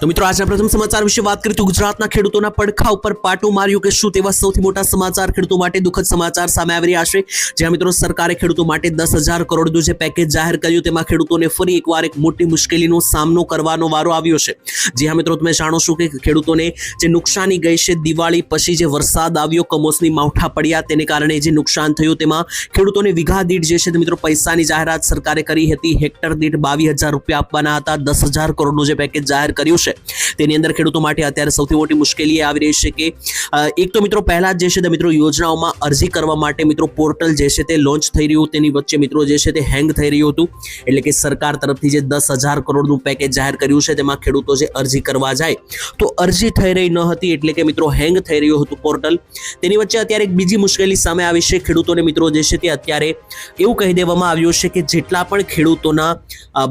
તો મિત્રો આજના પ્રથમ સમાચાર વિશે વાત કરીએ તો ગુજરાતના ખેડૂતોના પડખા ઉપર પાટું માર્યું કે શું તેવા સૌથી મોટા સમાચાર ખેડૂતો માટે દુઃખદ સમાચાર સામે આવી રહ્યા છે. જ્યાં મિત્રો, સરકારે ખેડૂતો માટે દસ હજાર કરોડનું જે પેકેજ જાહેર કર્યું તેમાં ખેડૂતોને ફરી એકવાર એક મોટી મુશ્કેલીનો સામનો કરવાનો વારો આવ્યો છે. જી હા મિત્રો, તમે જાણો છો કે ખેડૂતોને જે નુકસાની ગઈ છે, દિવાળી પછી જે વરસાદ આવ્યો, કમોસમી માવઠા પડ્યા, તેને કારણે જે નુકસાન થયું તેમાં ખેડૂતોને વિઘા દીઠ જે છે મિત્રો, પૈસાની જાહેરાત સરકારે કરી હતી. હેક્ટર દીઠ બાવીસ હજાર રૂપિયા આપવાના હતા. દસ હજાર કરોડનું જે પેકેજ જાહેર કર્યું છે. તેની અંદર ખેડૂતો માટે અત્યારે સૌથી મોટી મુશ્કેલી એ આવી રહી છે કે એક તો મિત્રો પહેલા જે છે તે મિત્રો યોજનાઓમાં અરજી કરવા માટે મિત્રો પોર્ટલ જે છે તે લોન્ચ થઈ રહ્યું, તેની વચ્ચે મિત્રો જે છે તે હેંગ થઈ રહ્યું હતું. એટલે કે સરકાર તરફથી જે દસ હજાર કરોડનું પેકેજ જાહેર કર્યું છે તેમાં ખેડૂતો જે અરજી કરવા જાય, તો અરજી થઈ રહી ન હતી એટલે કે મિત્રો હેંગ થઈ રહ્યું હતું પોર્ટલ. તેની વચ્ચે અત્યારે એક બીજી મુશ્કેલી સામે આવી છે. ખેડૂતોને મિત્રો જે છે તે અત્યારે એવું કહી દેવામાં આવ્યું છે કે જેટલા પણ ખેડૂતોના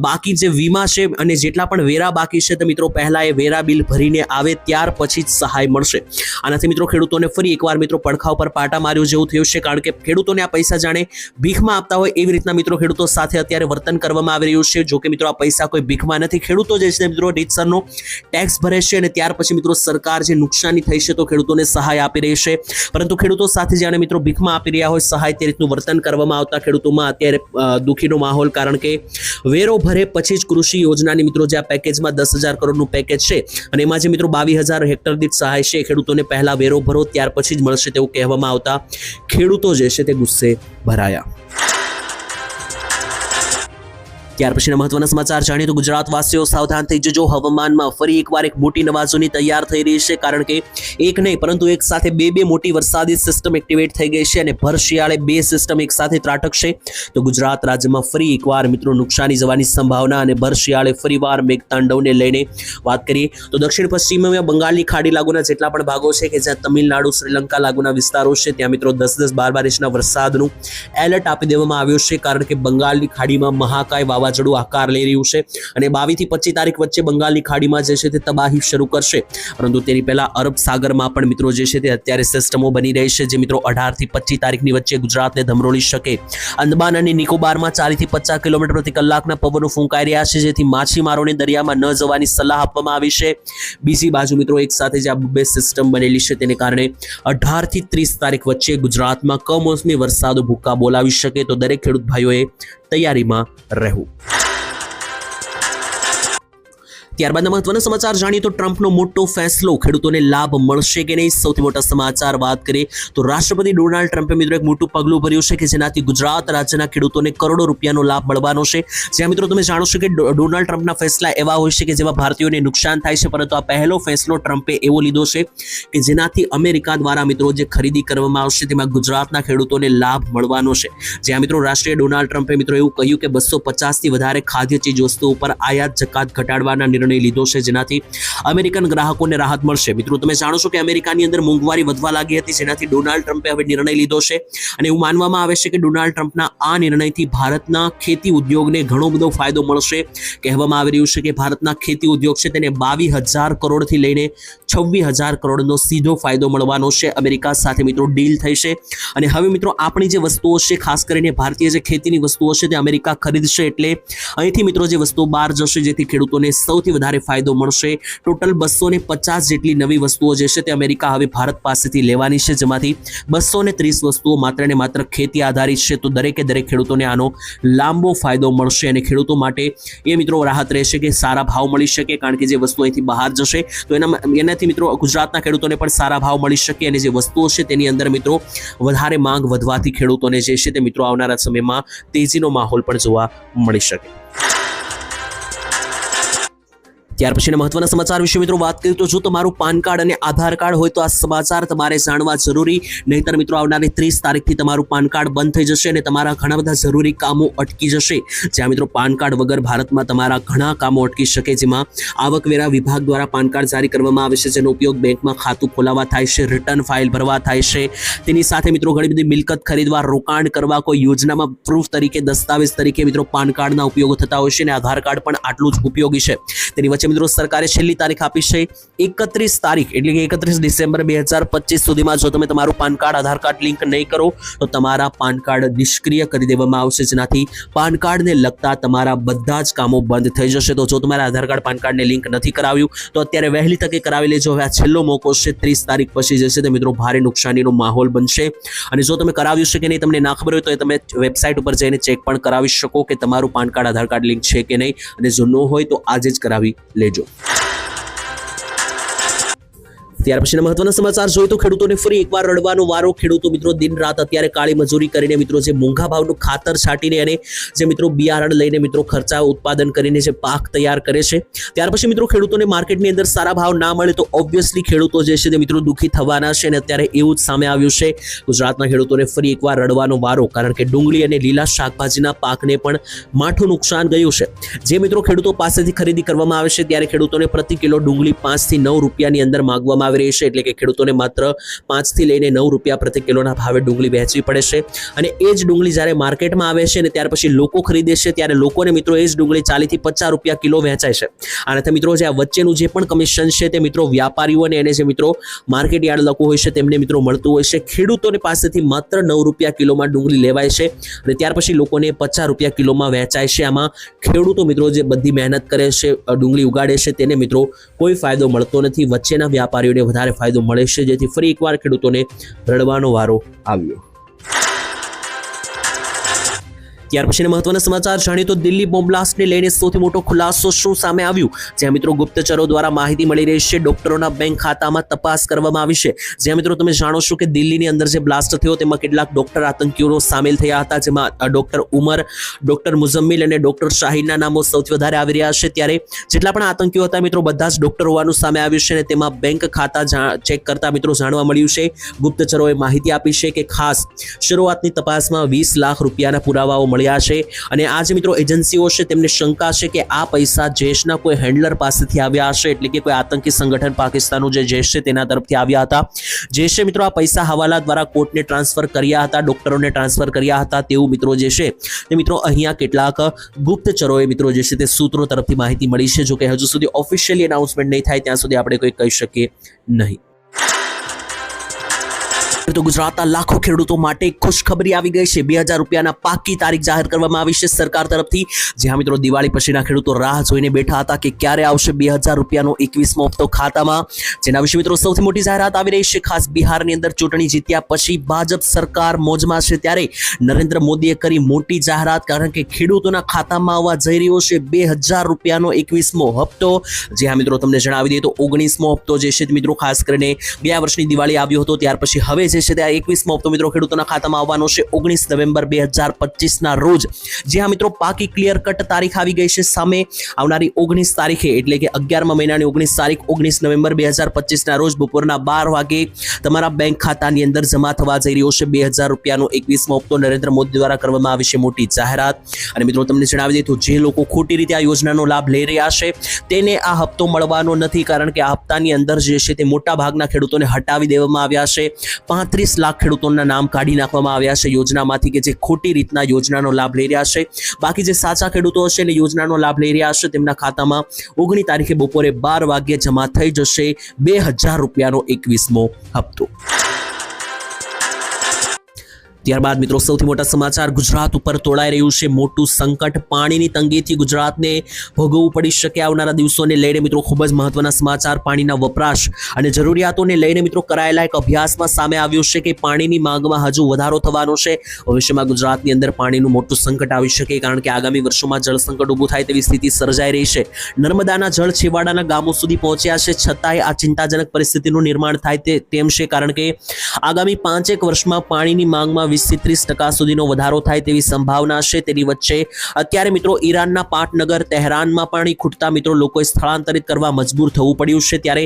બાકી જે વીમા છે અને જેટલા પણ વેરા બાકી છે તે મિત્રો પહેલા એ વેરા બિલ ભરીને આવે ત્યાર પછી જ સહાય મળશે. આનાથી મિત્રો ખેડૂતોને ફરી એકવાર મિત્રો પડખા ઉપર પાટા માર્યું જેવું થયું છે, કારણ કે ખેડૂતોને આ પૈસા જાણે ભીખમાં આપતા હોય એવી રીતના મિત્રો ખેડૂતો સાથે અત્યારે વર્તન કરવામાં આવી રહ્યું છે. જો કે મિત્રો આ પૈસા કોઈ ભીખમાં નથી. ખેડૂતો જે છે મિત્રો રીતસરનો ટેક્સ ભરે છે અને ત્યાર પછી મિત્રો સરકાર જે નુકસાની થઈ છે તો ખેડૂતોને સહાય આપી રહી છે. પરંતુ ખેડૂતો સાથે જાણે મિત્રો ભીખમાં આપી રહ્યા હોય સહાય તે રીતનું વર્તન કરવામાં આવતા ખેડૂતોમાં અત્યારે દુઃખીનો માહોલ, કારણ કે વેરો ભરે પછી જ કૃષિ યોજનાની મિત્રો જે આ પેકેજમાં દસ હજાર કરોડનું પેકેજ છે. અને એમાં જે મિત્રો બાવીસ હજાર હેક્ટર દીઠ સહાય છે ખેડૂતોને પહેલા વેરો ભરો, ત્યાર પછી જ મળશે તેવું કહેવામાં આવતા ખેડૂતો જે છે તે ગુસ્સે ભરાયા. ત્યાર પછીના મહત્વના સમાચાર જાણીએ તો ગુજરાતવાસીઓ સાવધાન થઈ જજો. હવામાનમાં ફરી એકવાર એક મોટી નવાજોની તૈયાર થઈ રહી છે, કારણ કે એક નહીં, પરંતુ એક સાથે બે બે મોટી વરસાદી સિસ્ટમ એક્ટિવેટ થઈ ગઈ છે અને ભર શિયાળે બે સિસ્ટમ એક સાથે ત્રાટકશે. તો ગુજરાત રાજ્યમાં ફરી એકવાર મિત્રો નુકસાની જવાની સંભાવના અને ભર શિયાળે ફરીવાર મેઘતાંડવને લઈને વાત કરીએ તો દક્ષિણ પશ્ચિમમાં બંગાળની ખાડી લાગુના જેટલા પણ ભાગો છે કે જ્યાં તમિલનાડુ, શ્રીલંકા લાગુના વિસ્તારો છે, ત્યાં મિત્રો દસ દસ બાર બાર ઇંચના વરસાદનું એલર્ટ આપી દેવામાં આવ્યું છે, કારણ કે બંગાળની ખાડીમાં મહાકાય વાવાઝોડું આકાર લઈ રહ્યું છે અને બાવીસથી પચીસ તારીખ વચ્ચે બંગાળની ખાડીમાં જે છે તે તબાહી શરૂ કરશે. પરંતુ તેની પહેલા અરબ સાગરમાં પણ મિત્રો જે છે તે અત્યારે સિસ્ટમો બની રહી છે જે મિત્રો અઢારથી પચીસ તારીખની વચ્ચે ગુજરાતને ધમરોળી શકે. અંદમાન અને નિકોબારમાં ચાલીસથી પચાસ કિલોમીટર પ્રતિ કલાકના પવનો ફૂંકાઈ રહ્યા છે, જેથી માછીમારોને દરિયામાં ન જવાની સલાહ આપવામાં આવી છે. બીજી બાજુ મિત્રો એક સાથે જે આ બે સિસ્ટમ બનેલી છે તેને કારણે અઢારથી ત્રીસ તારીખ વચ્ચે ગુજરાતમાં કમોસમી વરસાદ ભૂક્કા બોલાવી શકે તો દરેક ખેડૂત ભાઈઓએ તૈયારીમાં રહેવું ત્યારબાદના મહત્વના સમાચાર જાણીએ તો ટ્રમ્પનો મોટો ફેસલો, ખેડૂતોને લાભ મળશે કે નહીં? સૌથી મોટા સમાચાર વાત કરીએ તો રાષ્ટ્રપતિ ડોનાલ્ડ ટ્રમ્પે મિત્રો એક મોટું પગલું ભર્યું છે કે જેનાથી ગુજરાત રાજ્યના ખેડૂતોને કરોડો રૂપિયાનો લાભ મળવાનો છે. જ્યાં મિત્રો તમે જાણો છો કે ડોનાલ્ડ ટ્રમ્પના ફેસલા એવા હોય છે કે જેમાં ભારતીયોને નુકસાન થાય છે, પરંતુ આ પહેલો ફેસલો ટ્રમ્પે એવો લીધો છે કે જેનાથી અમેરિકા દ્વારા મિત્રો જે ખરીદી કરવામાં આવશે તેમાં ગુજરાતના ખેડૂતોને લાભ મળવાનો છે. જ્યાં મિત્રો રાષ્ટ્રીય ડોનાલ્ડ ટ્રમ્પે મિત્રો એવું કહ્યું કે બસો પચાસથી વધારે ખાદ્ય ચીજ વસ્તુઓ પર આયાત જકાત ઘટાડવાના નિર્ણય લીધો છે. જેનાથી અમેરિકન ગ્રાહકોને રાહત મળશે. મિત્રો, તમે જાણો છો કે અમેરિકાની અંદર મોંઘવારી વધવા લાગી હતી. જેનાથી ડોનાલ્ડ ટ્રમ્પે હવે નિર્ણય લીધો છે. અને એવું માનવામાં આવે છે કે ડોનાલ્ડ ટ્રમ્પના આ નિર્ણયથી ભારતના ખેતી ઉદ્યોગને ઘણો બધો ફાયદો મળશે. કહેવામાં આવી રહ્યું છે કે ભારતના ખેતી ઉદ્યોગ છે તેને બાવીસ હજાર કરોડથી લઈને છવ્વીસ હજાર કરોડનો સીધો ફાયદો મળવાનો છે. અમેરિકા સાથે મિત્રો ડીલ થઈ છે. અને હવે મિત્રો, આપણી જે વસ્તુઓ છે, ખાસ કરીને ભારતીય જે ખેતીની વસ્તુઓ છે તે અમેરિકા ખરીદશે. એટલે અહીંથી મિત્રો જે વસ્તુઓ બહાર જશે, જેથી ખેડૂતોને સૌથી વધારે ફાયદો મળશે. ટોટલ બસો પચાસ જેટલી નવી વસ્તુઓ જે છે તે અમેરિકા હવે ભારત પાસેથી લેવાની છે, જેમાંથી બસો ત્રીસ વસ્તુઓ માત્ર ને માત્ર ખેતી આધારિત છે. તો દરેકે દરેક ખેડૂતોને આનો લાંબો ફાયદો મળશે અને ખેડૂતો માટે એ મિત્રો રાહત રહેશે કે સારા ભાવ મળી શકે, કારણ કે જે વસ્તુ અહીંથી બહાર જશે, તો એના એનાથી મિત્રો ગુજરાતના ખેડૂતોને પણ સારા ભાવ મળી શકે અને જે વસ્તુઓ છે તેની અંદર મિત્રો વધારે માંગ વધવાથી ખેડૂતોને જે છે તે મિત્રો આવનારા સમયમાં તેજીનો માહોલ પણ જોવા મળી શકે. ત્યાર પછીના મહત્વના સમાચાર વિશે મિત્રો વાત કરીએ તો જો તમારું પાન કાર્ડ અને આધાર કાર્ડ હોય તો આ સમાચાર તમારે જાણવા જરૂરી. નહીતર મિત્રો આવનારી ત્રીસ તારીખથી તમારું પાન કાર્ડ બંધ થઈ જશે અને તમારા ઘણા બધા જરૂરી કામો અટકી જશે. જ્યાં મિત્રો પાન કાર્ડ વગર ભારતમાં તમારા ઘણા કામો અટકી શકે જેમાં આવકવેરા વિભાગ દ્વારા પાન કાર્ડ જારી કરવામાં આવે છે, જેનો ઉપયોગ બેંકમાં ખાતું ખોલાવવા થાય છે રિટર્ન ફાઇલ ભરવા થાય છે. તેની સાથે મિત્રો ઘણી બધી મિલકત ખરીદવા, રોકાણ કરવા કોઈ યોજનામાં પ્રૂફ તરીકે, દસ્તાવેજ તરીકે મિત્રો પાન કાર્ડના ઉપયોગો થતા હોય છે અને આધાર કાર્ડ પણ આટલું જ ઉપયોગી છે. તેની વચ્ચે મિત્રો, સરકારે છેલ્લી તારીખ આપી છે એકત્રીસ તારીખ, એટલે કે એકત્રીસ ડિસેમ્બર બે હજાર પચીસ સુધીમાં જો તમે તમારું PAN card, Aadhaar card link નહીં કરો, તો તમારા પાન કાર્ડ નિષ્ક્રિય કરી દેવામાં આવશે. જેનાથી પાન કાર્ડને લગતા તમારા બધા જ કામો બંધ થઈ જશે. તો જો તમારા આધાર કાર્ડ, પાન કાર્ડને લિંક નથી કરાવ્યું, તો અત્યારે વહેલી તકે કરાવી લેજો. હવે આ છેલ્લો મોકો છે, ત્રીસ તારીખ પછી જશે તો મિત્રો ભારે નુકસાનીનો માહોલ બનશે. અને જો તમે કરાવ્યું છે કે નહીં, તમને ના ખબર હોય તો તમે વેબસાઇટ ઉપર જઈને ચેક પણ કરાવી શકો કે તમારું PAN card, Aadhaar card link છે કે નહીં. અને જો ન હોય તો આજે જ કરાવી લેજો ત્યાર પછીના મહત્વના સમાચાર જોઈએ તો ખેડૂતોને ફરી એકવાર રડવાનો વારો. ખેડૂતો મિત્રો, દિન રાત અત્યારે કાળી મજૂરી કરીને મિત્રો જે મોંઘા ભાવનું ખાતર છાંટીને અને જે મિત્રો બિયારણ લઈને મિત્રો ખર્ચા ઉત્પાદન કરીને જે પાક તૈયાર કરે છે. ત્યાર પછી મિત્રો, ખેડૂતોને માર્કેટની અંદર સારા ભાવ ના મળે તો ઓબ્વિયસલી ખેડૂતો જે છે તે મિત્રો દુઃખી થવાના છે અને અત્યારે એવું જ સામે આવ્યું છે. ગુજરાતના ખેડૂતોને ફરી એકવાર રડવાનો વારો, કારણ કે ડુંગળી અને લીલા શાકભાજીના પાકને પણ માઠું નુકસાન ગયું છે. જે મિત્રો ખેડૂતો પાસેથી ખરીદી કરવામાં આવે છે, ત્યારે ખેડૂતોને પ્રતિ કિલો ડુંગળી પાંચથી નવ રૂપિયાની અંદર માગવામાં આવી રહી છે એટલે કે ખેડૂતોને માત્ર પાંચથી લઈને નવ રૂપિયા પ્રતિ કિલોના ભાવે ડુંગળી વહેંચવી પડે છે. અને એ જ ડુંગળી જ્યારે માર્કેટમાં આવે છે અને ત્યાર પછી લોકો ખરીદે છે, ત્યારે લોકોને મિત્રો એ જ ડુંગળી ચાલીસથી પચાસ રૂપિયા કિલો વહેંચાય છે. આનાથી મિત્રો જે આ વચ્ચેનું જે પણ કમિશન છે તે મિત્રો વ્યાપારીઓ અને એને જે મિત્રો માર્કેટ યાર્ડ લખવું હોય છે તેમને મિત્રો મળતું હોય છે. ખેડૂતોની પાસેથી માત્ર નવ રૂપિયા કિલોમાં ડુંગળી લેવાય છે અને ત્યાર પછી લોકોને પચાસ રૂપિયા કિલોમાં વહેંચાય છે. આમાં ખેડૂતો મિત્રો જે બધી મહેનત કરે છે ડુંગળી ઉગાડે છે, તેને મિત્રો કોઈ ફાયદો મળતો નથી. વચ્ચેના વ્યાપારીઓને વધારે ફાયદો મળે છે. જેથી ફરી એકવાર ખેડૂતોને રડવાનો વારો આવ્યો. ત્યાર પછીના મહત્વના સમાચાર જાણીએ તો દિલ્હી બોમ્બ બ્લાસ્ટને લઈને સૌથી મોટો ખુલાસો શું સામે આવ્યું? જ્યાં મિત્રો ગુપ્તચરો દ્વારા માહિતી મળી રહી છે, ડોક્ટરોના બેંક ખાતામાં તપાસ કરવામાં આવી છે. જ્યાં મિત્રો તમે જાણો છો કે દિલ્હીની અંદર જે બ્લાસ્ટ થયો તેમાં કેટલાક ડોક્ટર આતંકીઓ સામેલ થયા હતા, જેમાં ડોક્ટર ઉમર, ડોક્ટર મુઝમ્મિલ અને ડોક્ટર શાહીના નામો સૌથી વધારે આવી રહ્યા છે. ત્યારે જેટલા પણ આતંકીઓ હતા મિત્રો, બધા જ ડોક્ટર હોવાનું સામે આવ્યું છે અને તેમાં બેંક ખાતા ચેક કરતા મિત્રો જાણવા મળ્યું છે. ગુપ્તચરોએ માહિતી આપી છે કે ખાસ શરૂઆતની તપાસમાં વીસ લાખ રૂપિયાના પુરાવાઓ મળ્યા છે અને આ જે મિત્રો એજન્સીઓ છે તેમને શંકા છે કે આ પૈસા જૈશના કોઈ હેન્ડલર પાસેથી આવ્યા હશે એટલે કે કોઈ આતંકી સંગઠન પાકિસ્તાનનું જે જૈશ છે તેના તરફથી આવ્યા હતા. જૈશે મિત્રો આ પૈસા હવાલા દ્વારા કોર્ટને ટ્રાન્સફર કર્યા હતા, ડોક્ટરોને ટ્રાન્સફર કર્યા હતા તેવું મિત્રો જે છે તે મિત્રો અહીંયા કેટલાક ગુપ્તચરોએ મિત્રો જે છે તે સૂત્રો તરફથી માહિતી મળી છે. જો કે હજુ સુધી ઓફિશિયલી અનાઉન્સમેન્ટ નહીં થાય, ત્યાં સુધી આપણે કોઈ કહી શકીએ નહીં. તો ગુજરાતના લાખો ખેડૂતો માટે ખુશખબરી આવી ગઈ છે. બે હજાર રૂપિયાના પાકી તારીખ જાહેર કરવામાં આવી છે સરકાર તરફથી. જ્યાં મિત્રો દિવાળી પછીના ખેડૂતો રાહ જોઈને બેઠા હતા કે ક્યારે આવશે બે હજાર રૂપિયાનો એકવીસમો હપ્તો ખાતામાં. જેના વિશે મિત્રો સૌથી મોટી જાહેરાત આવી રહી છે. ખાસ બિહારની અંદર ચૂંટણી જીત્યા પછી ભાજપ સરકાર મોજમાં છે ત્યારે નરેન્દ્ર મોદીએ કરી મોટી જાહેરાત કારણ કે ખેડૂતોના ખાતામાં આવવા જઈ રહ્યો છે બે હજાર રૂપિયાનો એકવીસમો હપ્તો. જે હા મિત્રો તમને જણાવી દઈએ તો ઓગણીસમો હપ્તો જે છે મિત્રો ખાસ કરીને ગયા વર્ષની દિવાળી આવ્યો હતો. ત્યાર પછી હવે જે છે તે આ એકવીસમો હપ્તો મિત્રો ખેડૂતોના ખાતામાં આવવાનો છે. ઓગણીસ નવેમ્બર બે હજાર પચીસના રોજ. જે હા મિત્રો, પાકી ક્લિયર કટ તારીખ આવી ગઈ છે સામે. આવનારી ઓગણીસ તારીખે, એટલે કે અગિયારમા મહિનાની ઓગણીસ તારીખ, ઓગણીસ નવેમ્બર બે હજાર પચીસના રોજ બપોરના બાર વાગે તમારા બેંક ખાતાની અંદર જમા થવા જઈ રહ્યો છે. બે હજાર રૂપિયાનો એકવીસમો હપ્તો નરેન્દ્ર મોદી દ્વારા કરવામાં આવી છે મોટી જાહેરાત. અને મિત્રો, તમને જણાવી દઈએ તો જે લોકો ખોટી રીતે આ યોજનાનો લાભ લઈ રહ્યા છે, તેને આ હપ્તો મળવાનો નથી કારણ કે આ હપ્તાની અંદર જે છે તે મોટા ભાગના ખેડૂતોને હટાવી દેવામાં આવ્યા છે. પાંત્રીસ લાખ ખેડૂતોના નામ કાઢી નાખવામાં આવ્યા છે. યોજનામાંથી કે જે ખોટી રીતના યોજનાનો લાભ લઈ રહ્યા છે. બાકી જે સાચા ખેડૂતો હશે અને યોજનાનો લાભ લઈ રહ્યા હશે, તેમના ખાતામાં ઓગણી તારીખે બપોરે બાર વાગ્યે જમા થઈ જશે બે હજાર રૂપિયાનો એકવીસમો હપ્તો. ત્યારબાદ મિત્રો સૌથી મોટા સમાચાર ગુજરાત ઉપર તોડાઈ રહ્યું છે. મોટું સંકટ પાણીની તંગીથી ગુજરાતને ભોગવવું પડી શકે આવનારા દિવસોને લઈને મિત્રો ખૂબ જ મહત્વના સમાચાર પાણીના વપરાશ અને જરૂરિયાતોને લઈને મિત્રો કરાયેલા એક અભ્યાસમાં સામે આવ્યું છે કે પાણીની માંગમાં હજુ વધારો થવાનો છે. ભવિષ્યમાં ગુજરાતની અંદર પાણીનું મોટું સંકટ આવી શકે કારણ કે આગામી વર્ષોમાં જળ સંકટ ઊભું થાય તેવી સ્થિતિ સર્જાઈ રહી છે. નર્મદાના જળ છેવાડાના ગામો સુધી પહોંચ્યા છે. છતાંય આ ચિંતાજનક પરિસ્થિતિનું નિર્માણ થાય તે તેમ છે કારણ કે આગામી પાંચેક વર્ષમાં પાણીની માંગમાં ત્રીસ ટકા સુધીનો વધારો થાય તેવી સંભાવના છે. તેની વચ્ચે અત્યારે મિત્રો ઈરાનના પાટનગર તહેરાનમાં પાણી ખૂટતા મિત્રો લોકોએ સ્થળાંતરિત કરવા મજબૂર થવું પડ્યું છે. ત્યારે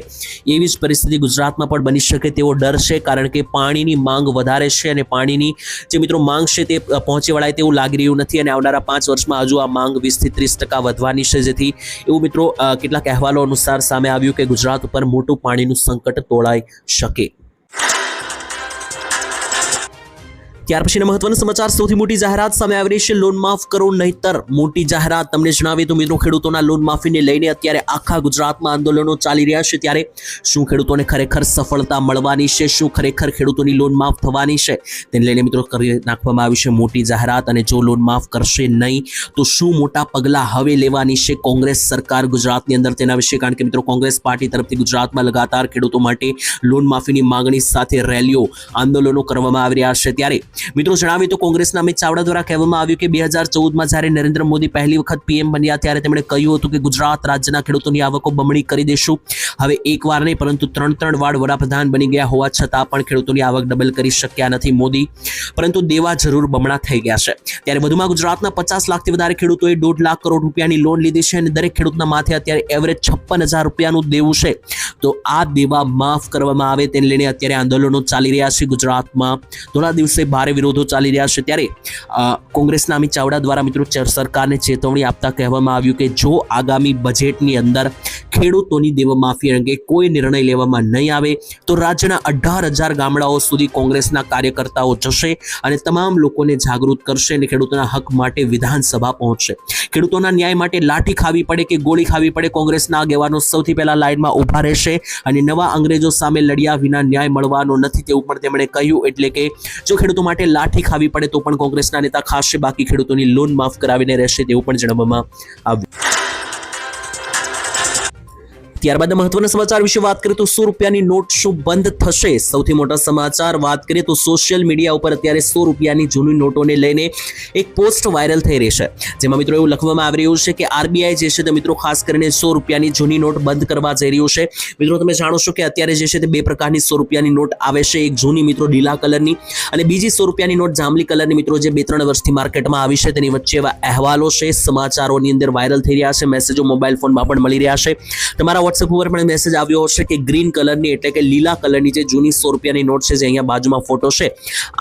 એવી જ પરિસ્થિતિ ગુજરાતમાં પણ બની શકે તેવો ડર છે, કારણ કે પાણીની માંગ વધારે છે અને પાણીની જે મિત્રો માંગ છે તે પહોંચી વળાય તેવું લાગી રહ્યું નથી અને આવનારા પાંચ વર્ષમાં હજુ આ માંગ વીસથી ત્રીસ ટકા વધવાની છે. જેથી એવું મિત્રો કેટલાક અહેવાલો અનુસાર સામે આવ્યું કે ગુજરાત ઉપર મોટું પાણીનું સંકટ તોળાઈ શકે. ત્યાર પછીના મહત્વના સમાચાર. સૌથી મોટી જાહેરાત સામે આવી રહી છે લોન માફ કરો નહીતર મોટી જાહેરાત. તમને જણાવીએ તો મિત્રો, ખેડૂતોના લોન માફીને લઈને અત્યારે આખા ગુજરાતમાં આંદોલનો ચાલી રહ્યા છે. ત્યારે શું ખેડૂતોને ખરેખર સફળતા મળવાની છે? શું ખરેખર ખેડૂતોની લોન માફ થવાની છે? તેને લઈને મિત્રો કરી નાખવામાં આવી છે મોટી જાહેરાત અને જો લોન માફ કરશે નહીં, તો શું મોટા પગલાં હવે લેવાની છે કોંગ્રેસ સરકાર ગુજરાતની અંદર? તેના વિશે કારણ કે મિત્રો, કોંગ્રેસ પાર્ટી તરફથી ગુજરાતમાં લગાતાર ખેડૂતો માટે લોન માફીની માંગણી સાથે રેલીઓ, આંદોલનો કરવામાં આવી રહ્યા છે. ત્યારે મિત્રો, જણાવીએ તો કોંગ્રેસના અમિત ચાવડા દ્વારા કહેવામાં આવ્યું કે બે હજાર ચૌદમાં જ્યારે નરેન્દ્ર મોદી પહેલી વખત પીએમ બન્યા ત્યારે તેમણે કહ્યું હતું કે ગુજરાત રાજ્યના ખેડૂતોની આવકો બમણી કરી દેશું. હવે એક વાર નહીં, પરંતુ ત્રણ ત્રણ વાર વડાપ્રધાન બની ગયા હોવા છતાં પણ ખેડૂતોની આવક ડબલ કરી શક્યા નથી મોદી. પરંતુ દેવા જરૂર બમણા થઈ ગયા છે. ત્યારે વધુમાં ગુજરાતના પચાસ લાખથી વધારે ખેડૂતોએ દોઢ લાખ કરોડ રૂપિયાની લોન લીધી છે અને દરેક ખેડૂતના માથે અત્યારે એવરેજ છપ્પન હજાર રૂપિયાનું દેવું છે. તો આ દેવા માફ કરવામાં આવે તેને લઈને અત્યારે આંદોલનો ચાલી રહ્યા છે ગુજરાતમાં. થોડા દિવસે ભારે વિરોધો ચાલી રહ્યા છે ત્યારે કોંગ્રેસના અમિત ચાવડા દ્વારા મિત્રો સરકારને ચેતવણી આપતા કહેવામાં આવ્યું કે જો આગામી બજેટની અંદર ખેડૂતોની દેવમાફી અંગે કોઈ નિર્ણય લેવામાં નહીં આવે, તો રાજ્યના અઢાર ગામડાઓ સુધી કોંગ્રેસના કાર્યકર્તાઓ જશે અને તમામ લોકોને જાગૃત કરશે અને ખેડૂતોના હક માટે વિધાનસભા પહોંચશે. ખેડૂતોના ન્યાય માટે લાઠી ખાવી પડે કે ગોળી ખાવી પડે, કોંગ્રેસના આગેવાનો સૌથી પહેલા લાઇનમાં ઊભા રહેશે અને નવા અંગ્રેજો સામે લડ્યા વિના ન્યાય મળવાનો નથી તેવું પણ તેમણે કહ્યું. એટલે કે, જો ખેડૂતો લાઠી ખાવી પડે તો પણ કોંગ્રેસના નેતા ખાસ બાકી ખેડૂતોની લોન માફ કરાવીને રહેશે તેવું પણ જણાવવામાં આવ્યું. ત્યારબાદ મહત્વના સમાચાર વિશે વાત કરીએ તો સો રૂપિયાની નોટ શું બંધ થશે. સૌથી મોટા સમાચાર વાત કરીએ તો સોશિયલ મીડિયા ઉપર અત્યારે સો રૂપિયાની જૂની નોટોને લઈને એક પોસ્ટ વાયરલ થઈ રહી છે. જેમાં મિત્રો એવું લખવામાં આવી રહ્યું છે કે આરબીઆઈ જે છે તે મિત્રો ખાસ કરીને સો રૂપિયાની જૂની નોટ બંધ કરવા જઈ રહ્યું છે. મિત્રો તમે જાણો છો કે અત્યારે જે છે તે બે પ્રકારની સો રૂપિયાની નોટ આવે છે. એક જૂની મિત્રો લીલા કલરની અને બીજી સો રૂપિયાની નોટ જાંબલી કલરની મિત્રો જે બે ત્રણ વર્ષથી માર્કેટમાં આવી છે તેની વચ્ચે એવા અહેવાલો છે. સમાચારોની અંદર વાયરલ થઈ રહ્યા છે. મેસેજો મોબાઈલ ફોનમાં પણ મળી રહ્યા છે. તમારા વોટ્સએપ ઉપર પણ મેસેજ આવ્યો હશે કે ગ્રીન કલરની એટલે કે લીલા કલરની જે જૂની સો રૂપિયાની નોટ છે જે અહીંયા બાજુમાં ફોટો છે,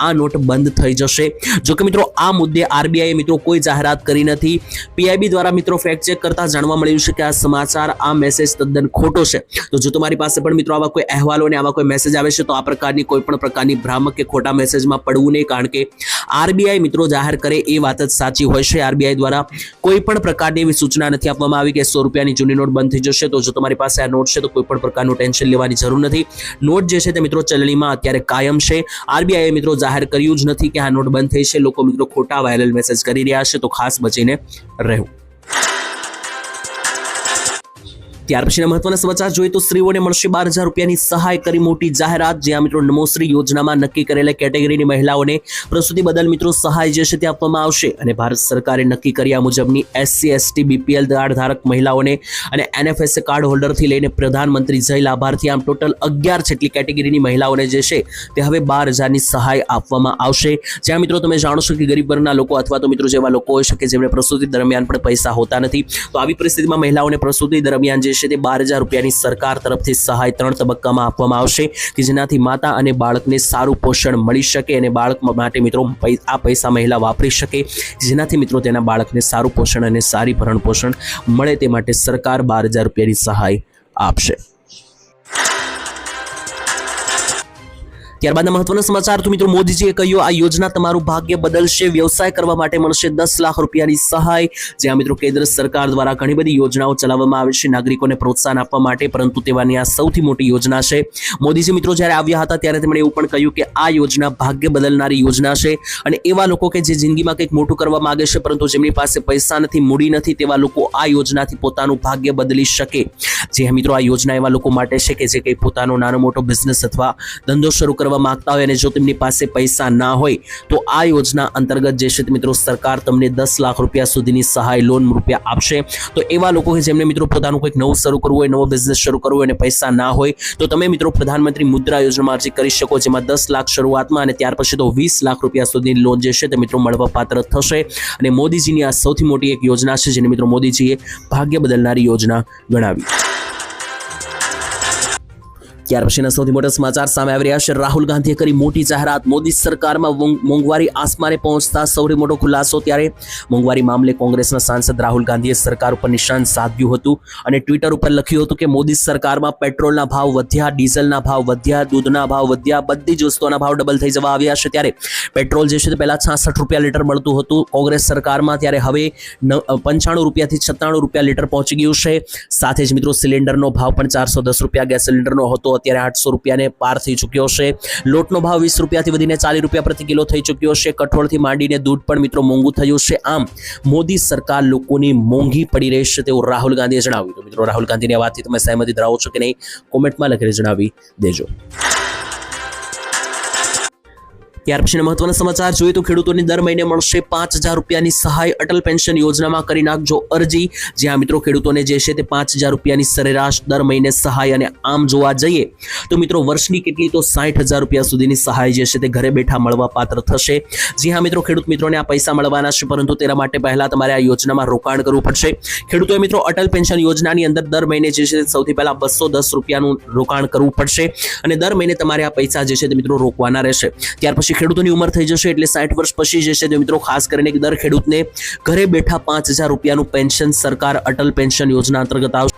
આ નોટ બંધ થઈ જશે. જોકે મિત્રો, આ મુદ્દે આરબીઆઈએ મિત્રો કોઈ જાહેરાત કરી નથી. પીઆઈબી દ્વારા મિત્રો ફેક્ટ ચેક કરતા જાણવા મળ્યું છે કે આ સમાચાર, આ મેસેજ તદ્દન ખોટો છે. તો જો તમારી પાસે પણ મિત્રો આવા કોઈ અહેવાલો અને આવા કોઈ મેસેજ આવે છે, તો આ પ્રકારની કોઈ પણ પ્રકારની ભ્રામક કે ખોટા મેસેજમાં પડવું નહીં, કારણ કે આરબીઆઈ મિત્રો જાહેર કરે એ વાત જ સાચી હોય છે. આરબીઆઈ દ્વારા કોઈ પણ પ્રકારની એવી સૂચના નથી આપવામાં આવી કે સો રૂપિયાની જૂની નોટ બંધ થઈ જશે. તો જો તમારી પાસે આ નોટ છે તો કોઈ પણ પ્રકારનું ટેન્શન લેવાની જરૂર નથી. નોટ જે છે તે મિત્રો ચલણીમાં અત્યારે કાયમ છે. આરબીઆઈએ મિત્રો જાહેર કર્યું જ નથી કે આ નોટ બંધ થઈ છે. લોકો મિત્રો ખોટા વાયરલ મેસેજ કરી રહ્યા છે તો ખાસ બચીને રહેવું. ત્યાર પછીના મહત્વના સમાચાર જોઈએ તો સ્ત્રીઓને મળશે બાર હજાર રૂપિયાની સહાય કરી મોટી જાહેરાત જ્યાં મિત્રો નમોશ્રી યોજનામાં નક્કી કરેલા કેટેગરીની મહિલાઓને પ્રસૂતિ બદલ મિત્રો સહાય જે છે તે આપવામાં આવશે. અને ભારત સરકારે નક્કી કર્યા મુજબની એસસી, એસટી, બીપીએલ કાર્ડ ધારક મહિલાઓને અને એનએફએસ કાર્ડ હોલ્ડરથી લઈને પ્રધાનમંત્રી જય લાભાર્થી, આમ ટોટલ અગિયાર જેટલી કેટેગરીની મહિલાઓને જે છે તે હવે બાર હજારની સહાય આપવામાં આવશે. જ્યાં મિત્રો તમે જાણો છો કે ગરીબ વર્ગના લોકો અથવા તો મિત્રો જેવા લોકો હોઈ શકે જેમને પ્રસૂતિ દરમિયાન પણ પૈસા હોતા નથી. તો આવી પરિસ્થિતિમાં મહિલાઓને પ્રસૂતિ દરમિયાન જે છે તે બાર હજાર રૂપિયાની સરકાર તરફથી સહાય ત્રણ તબક્કામાં આપવામાં આવશે કે જેનાથી માતા અને બાળકને સારું પોષણ મળી શકે અને બાળક માટે મિત્રો આ પૈસા મહિલા વાપરી શકે, જેનાથી મિત્રો તેના બાળકને સારું પોષણ અને સારી ભરણ પોષણ મળે તે માટે સરકાર બાર હજાર રૂપિયાની સહાય આપશે. ત્યારબાદના મહત્વના સમાચાર તો મિત્રો મોદીજીએ કહ્યું, આ યોજના તમારું ભાગ્ય બદલશે, વ્યવસાય કરવા માટે મળશે દસ લાખ રૂપિયાની સહાય. જ્યાં મિત્રો કેન્દ્ર સરકાર દ્વારા ઘણી બધી યોજનાઓ ચલાવવામાં આવે છે, નાગરિકોને પ્રોત્સાહન આપવા માટે, પરંતુ તેવાની આ સૌથી મોટી યોજના છે. મોદીજી મિત્રો જ્યારે આવ્યા હતા, ત્યારે તેમણે એવું પણ કહ્યું કે આ યોજના ભાગ્ય બદલનારી યોજના છે. અને એવા લોકો કે જે જિંદગીમાં કંઈક મોટું કરવા માગે છે, પરંતુ જેમની પાસે પૈસા નથી, મૂડી નથી, તેવા લોકો આ યોજનાથી પોતાનું ભાગ્ય બદલી શકે. જે મિત્રો આ યોજના એવા લોકો માટે છે કે જે કંઈ પોતાનો નાનો મોટો બિઝનેસ અથવા ધંધો શરૂ કરવા માંગતા હોય અને જો તેમની પાસે પૈસા ના હોય, તો આ યોજના અંતર્ગત જે છે મિત્રો સરકાર તમને દસ લાખ રૂપિયા સુધીની સહાય લોન રૂપિયા આપશે. તો એવા લોકો કે જેમને મિત્રો પોતાનું કંઈક નવું શરૂ કરવું હોય, નવો બિઝનેસ શરૂ કરવો હોય અને પૈસા ના હોય, તો તમે મિત્રો પ્રધાનમંત્રી મુદ્રા યોજનામાં અરજી કરી શકો, જેમાં દસ લાખ શરૂઆતમાં અને ત્યાર પછી તો વીસ લાખ રૂપિયા સુધીની લોન જે છે તે મિત્રો મળવાપાત્ર થશે. અને મોદીજીની આ સૌથી મોટી એક યોજના છે, જેને મિત્રો મોદીજીએ ભાગ્ય બદલનારી યોજના ગણાવી. ત્યાર પછીના સૌથી મોટા સમાચાર સામે આવી રહ્યા છે. રાહુલ ગાંધીએ કરી મોટી જાહેરાત. મોદી સરકારમાં મોંઘ- મોંઘવારી આસમાને પહોંચતા સૌથી મોટો ખુલાસો ત્યારે મોંઘવારી મામલે કોંગ્રેસના સાંસદ રાહુલ ગાંધીએ સરકાર ઉપર નિશાન સાધ્યું હતું અને ટ્વિટર ઉપર લખ્યું હતું કે મોદી સરકારમાં પેટ્રોલના ભાવ વધ્યા, ડીઝલના ભાવ વધ્યા, દૂધના ભાવ વધ્યા, બધી જ વસ્તુઓના ભાવ ડબલ થઈ જવા આવ્યા છે ત્યારે પેટ્રોલ જે છે તે પહેલાં છાસઠ રૂપિયા લીટર મળતું હતું. કોંગ્રેસ સરકારમાં ત્યારે હવે પંચાણું રૂપિયાથી સત્તાણું રૂપિયા લીટર પહોંચી ગયું છે. સાથે જ મિત્રો સિલિન્ડરનો ભાવ પણ ચારસો દસ રૂપિયા ગેસ સિલિન્ડરનો હતો. અત્યારે આઠસો રૂપિયાને પાર થઈ ચૂક્યો છે. લોટનો ભાવ વીસ રૂપિયાથી વધીને ચાલીસ રૂપિયા પ્રતિ કિલો થઈ ચૂક્યો છે. કઠોળથી માંડીને દૂધ પણ મિત્રો મોંઘું થયું છે. આમ, મોદી સરકાર લોકોની મોંઘી પડી રહેશે તેવું રાહુલ ગાંધીએ જણાવ્યું તો મિત્રો, રાહુલ ગાંધીની વાતથી તમે સહેમતી ધરાવો છો કે નહીં? કોમેન્ટમાં લખીને જણાવી દેજો. ત્યાર પછીના મહત્વના સમાચાર જોઈએ તો ખેડૂતોને દર મહિને મળશે પાંચ હજાર રૂપિયાની સહાય અટલ પેન્શન યોજનામાં કરી નાખજો અરજી. જ્યાં મિત્રો ખેડૂતોને જે છે તે પાંચ હજાર રૂપિયાની સરેરાશ દર મહિને સહાય અને આમ જોવા જઈએ તો મિત્રો વર્ષની કેટલી તો સાઠ હજાર રૂપિયા સુધીની સહાય જે છે તે ઘરે બેઠા મળવા પાત્ર થશે. જી હા મિત્રો, ખેડૂત મિત્રોને આ પૈસા મળવાના છે, પરંતુ તેના માટે પહેલા તમારે આ યોજનામાં રોકાણ કરવું પડશે. ખેડૂતોએ મિત્રો અટલ પેન્શન યોજનાની અંદર દર મહિને જે છે સૌથી પહેલા બસો દસ રૂપિયાનું રોકાણ કરવું પડશે અને દર મહિને તમારે આ પૈસા જે છે તે મિત્રો રોકવાના રહેશે. ત્યાર પછી ખેડૂતોની ઉંમર થઈ જશે એટલે સાઠ વર્ષ પછી જે છે મિત્રો ખાસ કરીને દર ખેડૂતને ઘરે બેઠા પાંચ હજાર રૂપિયાનું પેન્શન સરકાર અટલ પેન્શન યોજના અંતર્ગત આવશે.